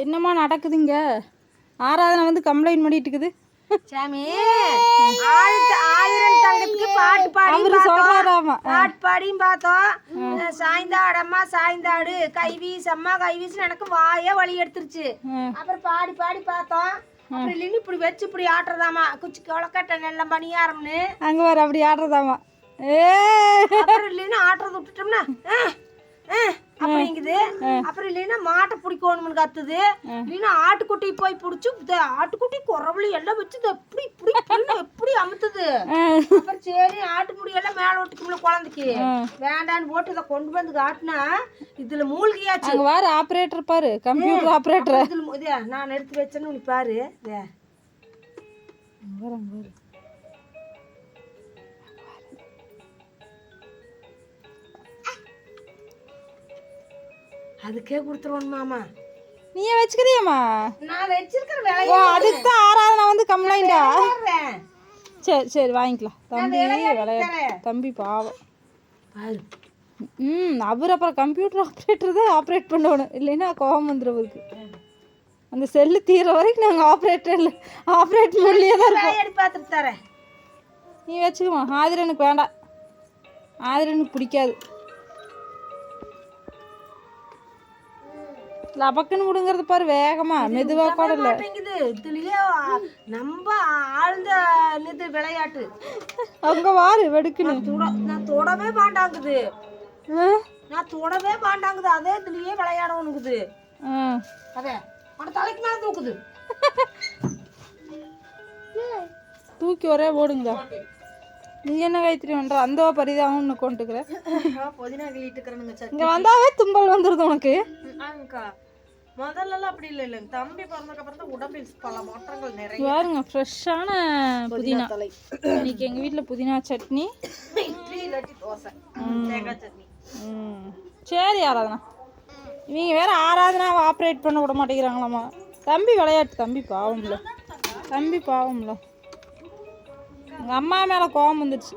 என்னம்மா நடக்குதுங்க? ஆராதனை வந்து கம்ப்ளைண்ட் பண்ணிட்டு இருக்குது சாமி ஆயிரம் தங்கத்துக்கு பாட்டு பாடி சொல்றாராமா பாட்டு பாடியும் பார்த்தோம். சாய்ந்தாடம்மா சாய்ந்தாடு. கை வீசம்மா கை எனக்கு வாயே வலி எடுத்துருச்சு. அப்புறம் பாடி பாடி பார்த்தோம். அப்புறம் இப்படி வச்சு இப்படி ஆட்டுறதாமா குச்சி கொலக்கட்டை நல்ல பணியாரம்னு அங்கே வர அப்படி ஆடுறதாமா ஏ. அப்புறம் இல்லைன்னா ஆட்டுறத விட்டுட்டோம்னா அப்படிங்குது அப்புறம் இல்லைன்னா மாட்டை பிடிக்கணும்னு கத்துது. இல்லைன்னா ஆட்டுக்குட்டி போய் பிடிச்சி ஆட்டுக்குட்டி குறவழி எல்லாம் வச்சு எப்படி இப்படி எப்படி அமுத்துது? அப்புறம் சரி ஆட்டு முடியெல்லாம் மேலே விட்டுக்கும்ல குழந்தைக்கு. வேண்டான்னு போட்டு இதை கொண்டு வந்து காட்டினா இதுல மூழ்கியாச்சு. அங்கே வர ஆப்ரேட்டர் பாரு கம்ப்யூட்டர் ஆப்ரேட்டர் இதுல நான் எடுத்து வச்சேன்னு நீ பாரு. அதுக்கே கொடுத்துருவோம் மாமா. நீயே வச்சுக்கிறியம்மா? நான் வச்சிருக்கிற ஓ அதுக்கு தான் ஆராதனை வந்து கம்ப்ளைண்டா. சரி சரி வாங்கிக்கலாம். தம்பி விளையாட்டு. தம்பி பாவம். ம் அவர் அப்புறம் கம்ப்யூட்டர் ஆப்ரேட்டர் தான் ஆப்ரேட் பண்ணணும். இல்லைன்னா கோவம் வந்துடும் அவருக்கு. அந்த செல்லு தீர வரைக்கும் நாங்கள் ஆப்ரேட்டரில் ஆப்ரேட் பண்ணியே தான் விளையாடி பார்த்துட்டு தரேன். நீ வச்சுக்கமா ஆதிரனுக்கு வேண்டாம். ஆதிரனுக்கு பிடிக்காது. லபக்குன்னு விடுங்கிறது பாரு வேகமா. மெதுவா கூட இல்லை இதுலயே நம்ம ஆழ்ந்த இது விளையாட்டு. அங்க வாரு வெடுக்குன்னு. நான் தொடவே மாட்டாங்குது. நான் தொடவே மாட்டாங்குது. அதே இதுலயே விளையாடணுங்குது. அதே உன தலைக்கு மேல தூக்குது. தூக்கி ஒரே ஓடுங்க நீ என்ன கைத்திரி பண்ற? அந்த பரிதாபம் உன்னை கொண்டுக்கிற. புதினா சார் இங்க வந்தாவே தும்பல் வந்துருது உனக்கு. அங்கா முதல்ல எல்லாம் அப்படி இல்லை இல்லைங்க தம்பி பிறந்ததுக்கு அப்புறம் தான் உடம்பில் பல மாற்றங்கள் நிறைய. பாருங்க ஃப்ரெஷ்ஷான புதினா தலை. இன்னைக்கு எங்க வீட்ல புதினா சட்னி. இட்லி இல்லாட்டி தோசை. தேங்காய் சட்னி. ம். சரி ஆராதனா. இவங்க வேற ஆராதனாவை ஆப்ரேட் பண்ண விட மாட்டேங்கிறாங்களாம்மா தம்பி விளையாட்டு தம்பி பாவம்ல. தம்பி பாவம்ல. எங்கள் அம்மா மேலே கோவம் வந்துடுச்சு